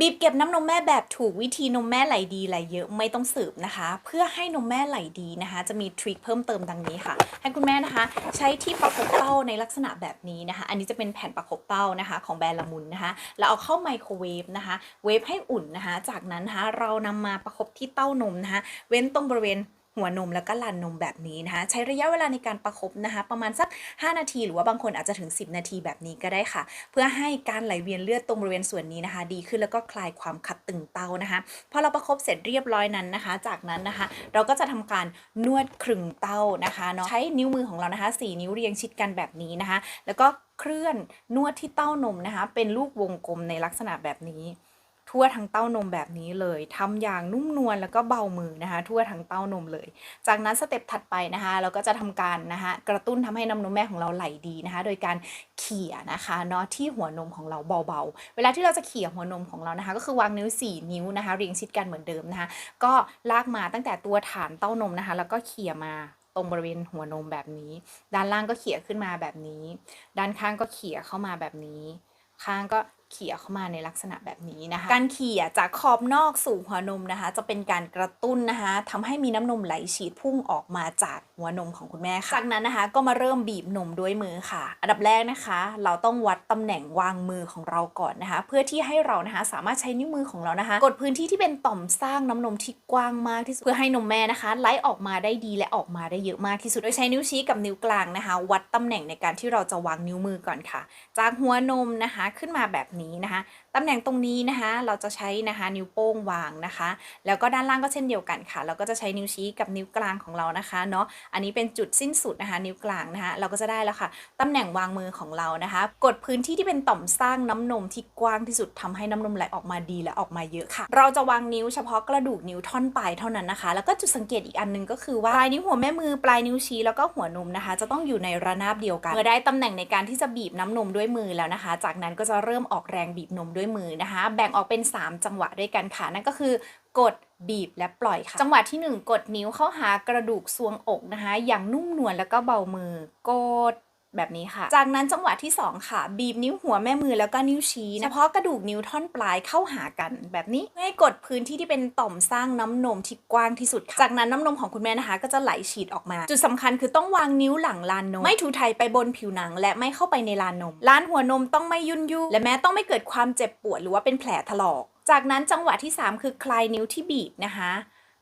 บีบเก็บน้ำนมแม่แบบถูกวิธีนมแม่ไหลดีไหลเยอะไม่ต้องสืบนะคะ เพื่อให้นมแม่ไหลดีนะคะ จะมีทริคเพิ่มเติมดังนี้ค่ะ ให้คุณแม่นะคะ ใช้ที่ประคบเต้าในลักษณะแบบนี้นะคะ อันนี้จะเป็นแผ่นประคบเต้านะคะ ของแบรนด์ละมุนนะคะแล้วเอาเข้าไมโครเวฟนะคะเวฟให้อุ่นนะคะ จากนั้นนะคะเรานำมาประคบที่เต้านมนะคะ เว้นตรงบริเวณ หัวนมแล้วก็ลานนมแบบนี้นะคะ ใช้ระยะเวลาในการประคบนะคะ ประมาณสัก 5 นาที หรือว่าบางคนอาจจะถึง 10 นาทีแบบนี้ก็ได้ค่ะ เพื่อให้การไหลเวียนเลือดตรงบริเวณส่วนนี้นะคะ ดีขึ้นแล้วก็คลายความคัดตึงเตานะคะพอเราประคบเสร็จเรียบร้อยนั้นนะคะ จากนั้นนะคะ เราก็จะทำการนวดครึงเต้านะคะเนาะใช้นิ้วมือของเรานะคะสี่นิ้วเรียงชิดกันแบบนี้นะคะ แล้วก็เคลื่อนนวดที่เต้านมนะคะ เป็นลูกวงกลมในลักษณะแบบนี้ ทั่วทั้งเต้านมแบบนี้เลยทำอย่างนุ่มนวลแล้วก็เบามือนะคะ ทั่วทั้งเต้านมเลย จากนั้นสเต็ปถัดไปนะคะ เราก็จะทำการนะคะกระตุ้นทำให้น้ำนมแม่ของเราไหลดีนะคะ โดยการเขี่ยนะคะเนาะที่หัวนมของเราเบาๆ เวลาที่เราจะเขี่ยหัวนมของเรานะคะ ก็คือวางนิ้ว 4 นิ้วนะคะ เรียงชิดกันเหมือนเดิมนะคะ ก็ลากมาตั้งแต่ตัวฐานเต้านมนะคะ แล้วก็เขี่ยมาตรงบริเวณหัวนมแบบนี้ ด้านล่างก็เขี่ยขึ้นมาแบบนี้ ด้านข้างก็เขี่ยเข้ามาแบบนี้ ข้างก็เขี่ยเข้ามาในลักษณะแบบนี้นะคะ การเขี่ยจากขอบนอกสู่หัวนมนะคะ จะเป็นการกระตุ้นนะคะทำให้มีน้ำนมไหลฉีดพุ่งออกมาจากหัวนมของคุณแม่ค่ะจากนั้นนะคะ ก็มาเริ่มบีบนมด้วยมือค่ะ อันดับแรกนะคะ เราต้องวัดตำแหน่งวางมือของเราก่อนนะคะ เพื่อที่ให้เรานะคะสามารถใช้นิ้วมือของเรานะคะ กดพื้นที่ที่เป็นต่อมสร้างน้ำนมที่กว้างมากที่สุดเพื่อให้นมแม่นะคะไหลออกมาได้ดีและออกมาได้เยอะมากที่สุดโดยใช้นิ้วชี้กับนิ้วกลางนะคะ วัดตำแหน่งในการที่เราจะวางนิ้วมือก่อนค่ะ จากหัวนมนะคะขึ้นมาแบบนี้นะคะตำแหน่งตรงนี้นะคะเราจะใช้นะคะนิ้วโป้งวางนะคะ แล้วก็ด้านล่างก็เช่นเดียวกันค่ะ เราก็จะใช้นิ้วชี้กับนิ้วกลางของเรานะคะเนาะอันนี้เป็นจุดสิ้นสุดนะคะ นิ้วกลางนะคะเราก็จะได้แล้วค่ะตำแหน่งวางมือของเรานะคะ กดพื้นที่ที่เป็นต่อมสร้างน้ำนมที่กว้างที่สุดทำให้น้ำนมไหลออกมาดีและออกมาเยอะค่ะ เราจะวางนิ้วเฉพาะกระดูกนิ้วท่อนปลายเท่านั้นนะคะ แล้วก็จุดสังเกตอีกอันหนึงก็คือว่าปลายนิ้วหัวแม่มือปลายนิ้วชี้แล้วก็หัวนมนะคะ จะต้องอยู่ในระนาบเดียวกันเมื่อได้ตำแหน่งในการที่จะบีบน้ำนมด้วยมือแล้วนะคะ จากนั้นก็จะเริ่มออกแรงบีบนมด้วยมือนะคะ แบ่งออกเป็น 3 จังหวะด้วยกันค่ะ นั่นก็คือกดบีบและปล่อยค่ะ จังหวะที่ 1 กดนิ้วเข้าหากระดูกซวงอกนะคะ อย่างนุ่มนวลแล้วก็เบามือกด แบบนี้ค่ะ จากนั้นจังหวะที่ 2 ค่ะ บีบนิ้วหัวแม่มือแล้วก็นิ้วชี้นะเฉพาะกระดูกนิ้วท่อนปลายเข้าหากันแบบนี้ให้กดพื้นที่ที่เป็นต่อมสร้างน้ำนมที่กว้างที่สุดค่ะ จากนั้นน้ำนมของคุณแม่นะคะ ก็จะไหลฉีดออกมา จุดสำคัญคือต้องวางนิ้วหลังลานนม ไม่ถูไถไปบนผิวหนัง และไม่เข้าไปในลานนมลานหัวนมต้องไม่ยุ่นยุและแม้ต้องไม่เกิดความเจ็บปวดหรือว่าเป็นแผลถลอก จากนั้นจังหวะที่ 3 คือคลายนิ้วที่บีบนะคะ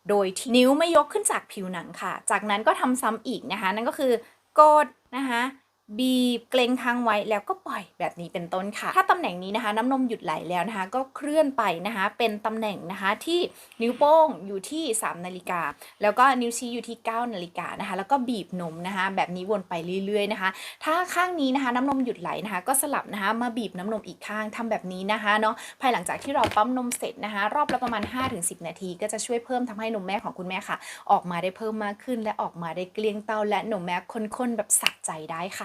โดยที่นิ้วไม่ยกขึ้นจากผิวหนังค่ะ จากนั้นก็ทำซ้ำอีกนะคะ นั่นก็คือกดนะคะ บีบเกรงค้างไว้แล้วก็ปล่อยแบบนี้เป็นต้นค่ะ ถ้าตำแหน่งนี้นะคะ น้ำนมหยุดไหลแล้วนะคะ ก็เคลื่อนไปนะคะ เป็นตำแหน่งนะคะที่นิ้วโป้งอยู่ที่ 3 นาฬิกา แล้วก็นิ้วชี้อยู่ที่ 9 นาฬิกานะคะ แล้วก็บีบนมนะคะ แบบนี้วนไปเรื่อยๆนะคะ ถ้าข้างนี้นะคะ น้ำนมหยุดไหลนะคะ ก็สลับนะคะ มาบีบน้ำนมอีกข้างทำแบบนี้นะคะเนาะภายหลังจากที่เราปั๊มนมเสร็จนะคะ รอบละประมาณ 5-10 นาที ก็จะช่วยเพิ่มทำให้นมแม่ของคุณแม่ค่ะ ออกมาได้เพิ่มมากขึ้น และออกมาได้เกลี้ยงเต้าและนมแม่ข้นๆแบบสะใจได้ค่ะ